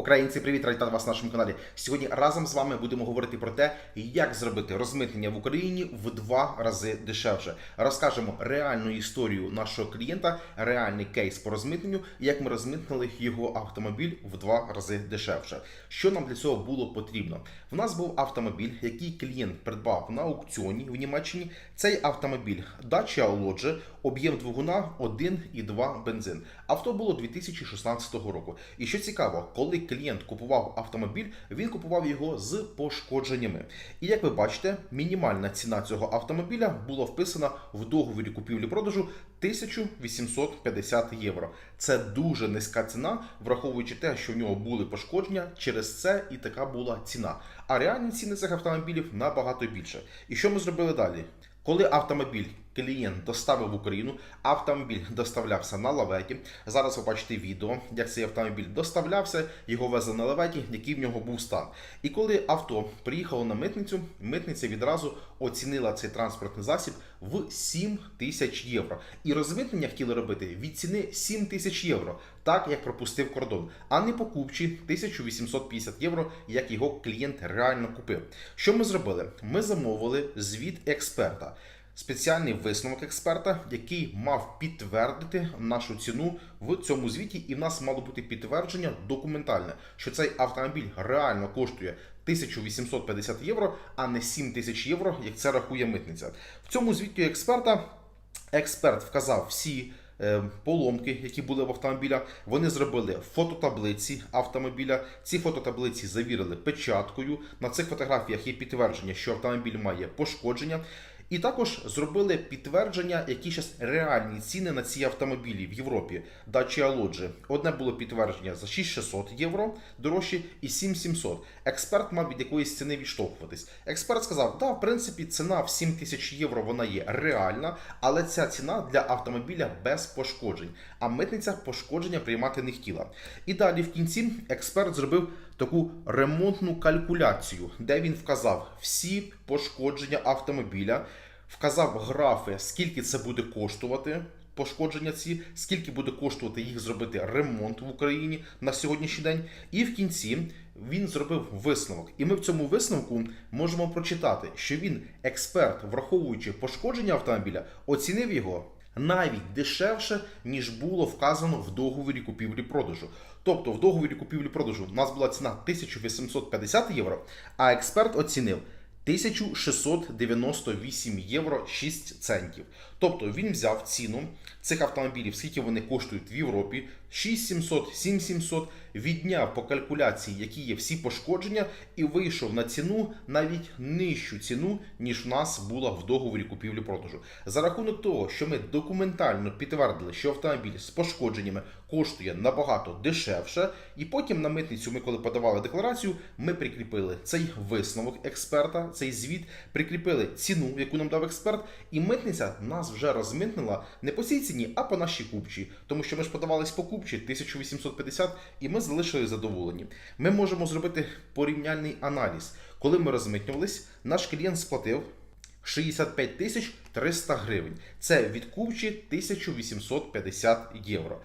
Українці, привіт, раді вітати вас на нашому каналі. Сьогодні разом з вами будемо говорити про те, як зробити розмитнення в Україні в два рази дешевше. Розкажемо реальну історію нашого клієнта, реальний кейс по розмитненню, як ми розмитнили його автомобіль в два рази дешевше. Що нам для цього було потрібно? В нас був автомобіль, який клієнт придбав на аукціоні в Німеччині. Цей автомобіль Dacia Lodge, об'єм двигуна 1,2 бензин. Авто було 2016 року. І що цікаво, коли клієнт купував автомобіль, він купував його з пошкодженнями. І як ви бачите, мінімальна ціна цього автомобіля була вписана в договорі купівлі-продажу 1850 євро. Це дуже низька ціна, враховуючи те, що в нього були пошкодження, через це і така була ціна. А реальні ціни цих автомобілів набагато більше. І що ми зробили далі? Коли автомобіль клієнт доставив в Україну, автомобіль доставлявся на лаветі. Зараз ви бачите відео, як цей автомобіль доставлявся, його везли на лаветі, який в нього був стан. І коли авто приїхало на митницю, митниця відразу оцінила цей транспортний засіб в 7 тисяч євро. І розмитнення хотіли робити від ціни 7 тисяч євро, так як пропустив кордон, а не покупчі 1850 євро, як його клієнт реально купив. Що ми зробили? Ми замовили звіт експерта. Спеціальний висновок експерта, який мав підтвердити нашу ціну в цьому звіті, і в нас мало бути підтвердження документальне, що цей автомобіль реально коштує 1850 євро, а не 7 тисяч євро, як це рахує митниця. В цьому звіті експерта експерт вказав всі. е, Поломки, які були в автомобіля, вони зробили фототаблиці автомобіля. Ці фототаблиці завірили печаткою. На цих фотографіях є підтвердження, що автомобіль має пошкодження. І також зробили підтвердження, які зараз реальні ціни на ці автомобілі в Європі. Dacia Lodge. Одне було підтвердження за 6600 євро дорожче і 7700. Експерт мав від якоїсь ціни відштовхуватись. Експерт сказав, да, в принципі, ціна в 7000 євро вона є реальна, але ця ціна для автомобіля без пошкоджень. А митниця пошкодження приймати не хотіла. І далі в кінці експерт зробив таку ремонтну калькуляцію, де він вказав всі пошкодження автомобіля, вказав графи, скільки це буде коштувати. Пошкодження ці, скільки буде коштувати їх зробити ремонт в Україні на сьогоднішній день, і в кінці він зробив висновок. І ми в цьому висновку можемо прочитати, що він, експерт, враховуючи пошкодження автомобіля, оцінив його навіть дешевше, ніж було вказано в договорі купівлі-продажу. Тобто в договорі купівлі-продажу у нас була ціна 1850 євро, а експерт оцінив 1698 євро 6 центів. Тобто він взяв ціну цих автомобілів, скільки вони коштують в Європі, 6700, 7700, відняв по калькуляції, які є всі пошкодження, і вийшов на ціну навіть нижчу ціну, ніж в нас була в договорі купівлі-продажу. За рахунок того, що ми документально підтвердили, що автомобіль з пошкодженнями коштує набагато дешевше, і потім на митницю, ми коли подавали декларацію, ми прикріпили цей висновок експерта, цей звіт, прикріпили ціну, яку нам дав експерт, і митниця нас вже розмитнила не по цій ціні, а по нашій купчі. Тому що ми ж подавались по купчі 1850, і ми залишили задоволені. Ми можемо зробити порівняльний аналіз. Коли ми розмитнювались, наш клієнт сплатив 65 тисяч 300 гривень. Це від купчі 1850 євро.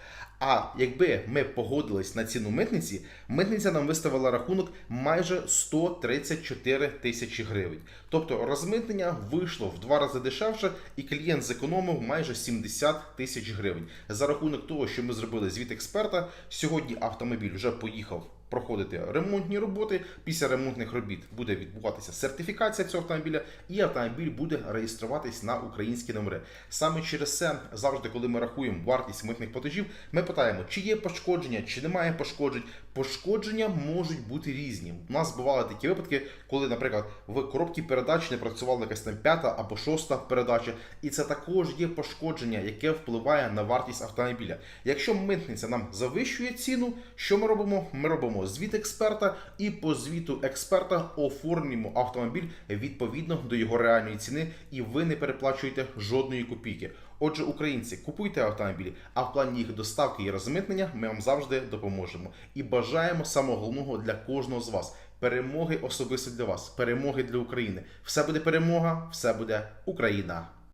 А якби ми погодились на ціну митниці, митниця нам виставила рахунок майже 134 тисячі гривень. Тобто розмитнення вийшло в два рази дешевше, і клієнт зекономив майже 70 тисяч гривень. За рахунок того, що ми зробили звіт експерта, сьогодні автомобіль вже поїхав проходити ремонтні роботи. Після ремонтних робіт буде відбуватися сертифікація цього автомобіля, і автомобіль буде реєструватись на українські номери. Саме через це завжди, коли ми рахуємо вартість митних платежів, ми питаємо, чи є пошкодження, чи немає пошкоджень. Пошкодження можуть бути різні. У нас бували такі випадки, коли, наприклад, в коробці передач не працювала якась там п'ята або шоста передача, і це також є пошкодження, яке впливає на вартість автомобіля. Якщо митниця нам завищує ціну, що ми робимо? Ми робимо звіт експерта, і по звіту експерта оформлюємо автомобіль відповідно до його реальної ціни, і ви не переплачуєте жодної копійки. Отже, українці, купуйте автомобілі, а в плані їх доставки і розмитнення ми вам завжди допоможемо. І бажаємо самого головного для кожного з вас перемоги особисто для вас, перемоги для України. Все буде перемога, все буде Україна.